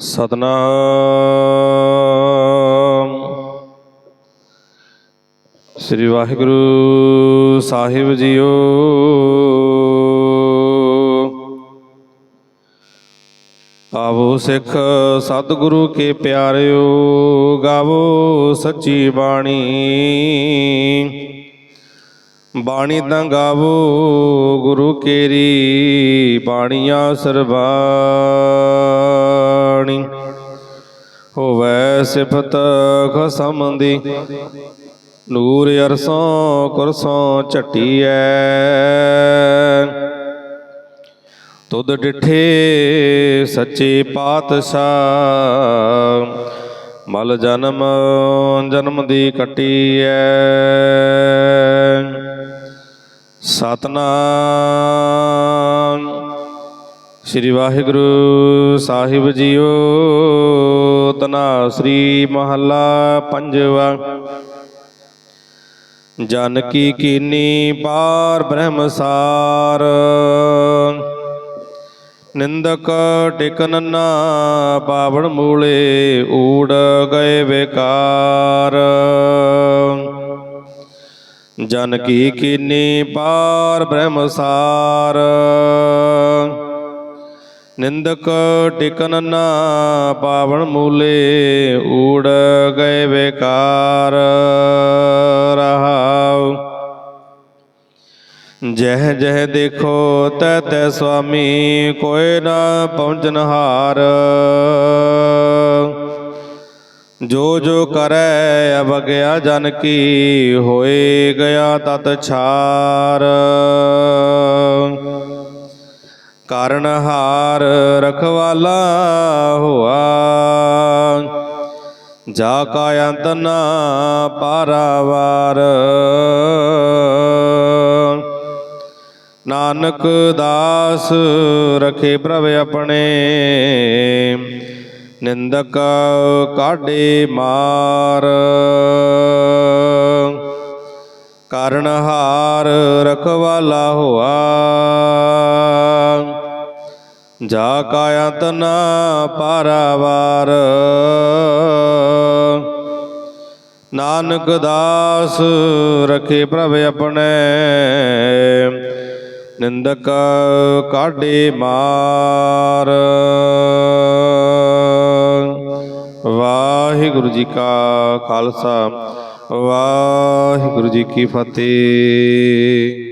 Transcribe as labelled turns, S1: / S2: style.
S1: ਸਤਨਾਮ। ਸ੍ਰੀ ਵਾਹਿਗੁਰੂ ਸਾਹਿਬ ਜੀਓ। ਆਵੋ ਸਿੱਖ ਸਤਿਗੁਰੂ ਕੇ ਪਿਆਰਿਓ, ਗਾਵੋ ਸੱਚੀ ਬਾਣੀ। ਬਾਣੀ ਤਾਂ ਗਾਵੋ, ਗੁਰੂ ਕੇਰੀ ਬਾਣੀਆਂ ਸਰਬਾ। ਸਰਬਾਣੀ ਹੋਵੇ ਸਿਫਤ ਖਸਮ ਦੀ ਨੂਰ ਅਰਸੋਂ ਕੁਰਸੋਂ ਝਟੀਐ। ਤੁਧ ਡਿਠੇ ਸੱਚੇ ਪਾਤਸ਼ਾਹ। ਮਲ ਜਨਮ ਜਨਮ ਦੀ ਕਟੀਐ। ਸਤਨਾਮ। ਸ੍ਰੀ ਵਾਹਿਗੁਰੂ ਸਾਹਿਬ ਜੀਓ, ਤਨਾ ਸ੍ਰੀ ਮਹੱਲਾ ਪੰਜਵਾ। ਜਨ ਕੀ ਕੀਨੀ ਪਾਰ ਬ੍ਰਹਮਸਾਰ ਨਿੰਦਕ ਟਿਕਨ ਨਾ ਪਾਵਣ ਮੂਲੇ ਊੜ ਗਏ ਵਿਕਾਰ। ਜਨ ਕੀ ਕੀਨੀ ਪਾਰ ਬ੍ਰਹਮਸਾਰ ਨਿੰਦਕ ਟਿਕਨ ਨਾ ਪਾਵਨ ਮੂਲੇ ਊੜ ਗਏ ਵਿਕਾਰ ਰਹਾਉ। ਜਹ ਜਹ ਦੇਖੋ ਤੈ ਤੈ ਸੁਆਮੀ ਕੋਇ ਨਾ ਪਹੁੰਚਨ ਹਾਰ। ਜੋ ਜੋ ਕਰੈ ਅਵਗਿਆ ਜਨ ਕੀ ਹੋਏ ਗਿਆ ਤਤ ਛਾਰ। ਕਾਰਨ ਹਾਰ ਰਖਵਾਲਾ ਹੋਆ। ਜਾ ਕਾ ਅੰਤ ਨਾ ਪਾਰਾਵਾਰ। ਨਾਨਕ ਦਾਸ ਰਖੇ ਪ੍ਰਭ ਆਪਣੇ। ਨਿੰਦਕ ਕਾਢੇ ਮਾਰ। ਕਾਰਨ ਹਾਰ ਰਖਵਾਲਾ ਹੋਆ। ਜਾ ਕਾ ਅੰਤ ਨਾ ਪਾਰਾਵਾਰ। ਨਾਨਕ ਦਾਸ ਰਖੇ ਪ੍ਰਭ ਆਪਣੇ। ਨਿੰਦਕ ਕਾਢੇ ਮਾਰ। ਵਾਹਿਗੁਰੂ ਜੀ ਕਾ ਖਾਲਸਾ। ਵਾਹਿਗੁਰੂ ਜੀ ਕੀ ਫਤਿਹ।